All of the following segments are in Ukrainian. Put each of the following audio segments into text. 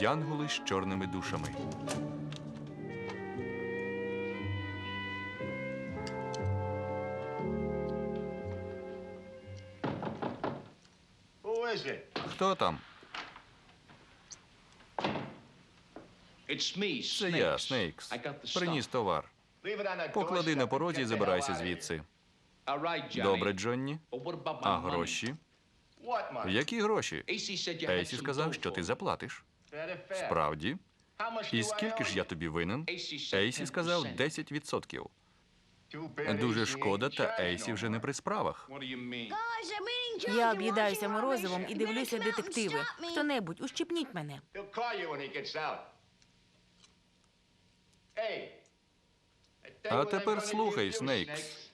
Янголи з чорними душами. Хто там? Це я, Снейкс. Приніс товар. Поклади на порозі і забирайся звідси. Добре, Джонні. А гроші? Які гроші? Ейсі сказав, що ти заплатиш. Справді? І скільки ж я тобі винен? Ейсі сказав 10%. Дуже шкода, та Ейсі вже не при справах. Я об'їдаюся морозивом і дивлюся детективи. Хто-небудь, ущипніть мене. А тепер слухай, Снейкс.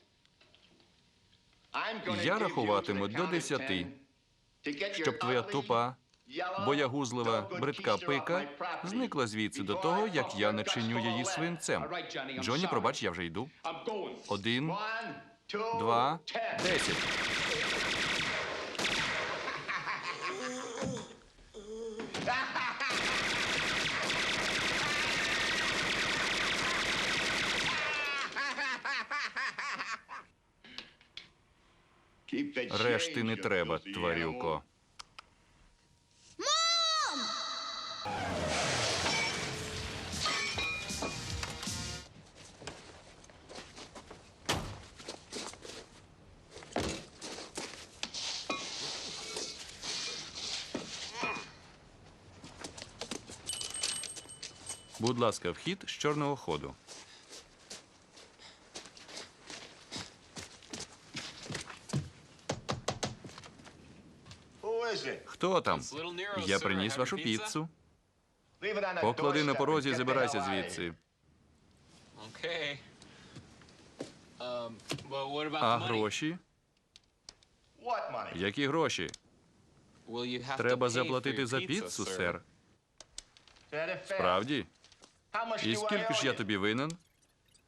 Я рахуватиму до десяти, 10 to Щоб твоя тупа, боягузлива, бридка пика зникла звідси до того, як я your начиню її свинцем. Джонні, пробач, я вже йду. Один, два, десять. Решти не треба, тварюко. Будь ласка, вхід з чорного ходу. Хто там? Я приніс вашу піцу. Поклади на порозі забирайся звідси. Um, А гроші? Які гроші? Треба заплатити за піцу, сер. That І скільки ж я тобі винен?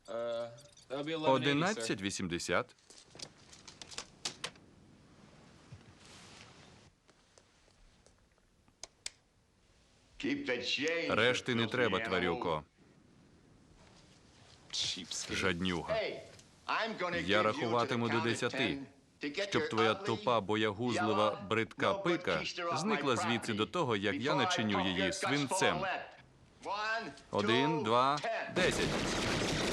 Uh, that'll be 11.80, sir. 11,80. Keep the change, you Решти не треба, тварюко. Жаднюга. Я рахуватиму до десяти, 10 to get Щоб твоя тупа, боягузлива, бридка пика зникла звідси до того, як я начиню її свинцем. Один, два, десять.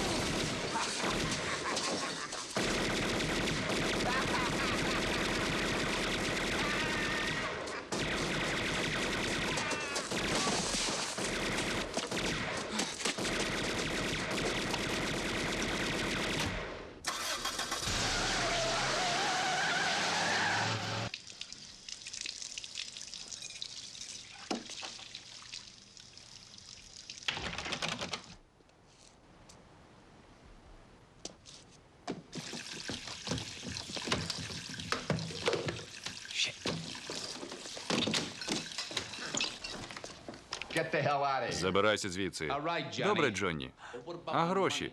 Забирайся звідси. Добре, Джонні. А гроші?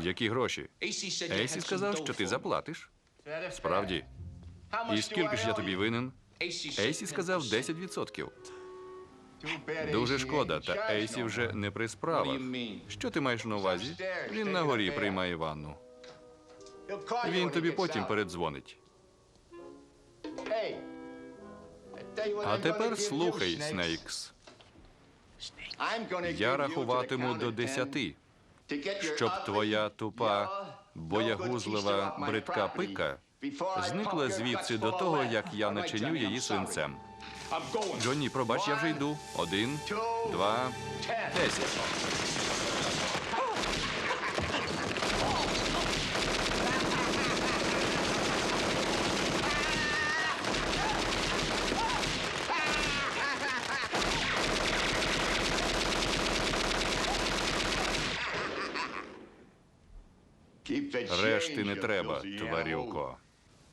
Які гроші? Ейсі сказав, що ти заплатиш. Справді. І скільки ж я тобі винен? Ейсі сказав 10%. 10%. Too bad Дуже шкода, та Ейсі вже не при справах. Що ти маєш на увазі? Він на горі приймає ванну. Він тобі потім передзвонить. А тепер слухай. Снейкс. Я рахуватиму до of 10 десяти, щоб твоя тупа, боягузлива, бридка пика зникла звідси до того, як я начиню її свинцем. Джонні, пробач, я вже йду. Один, два, десять. Решти не треба, тварюко.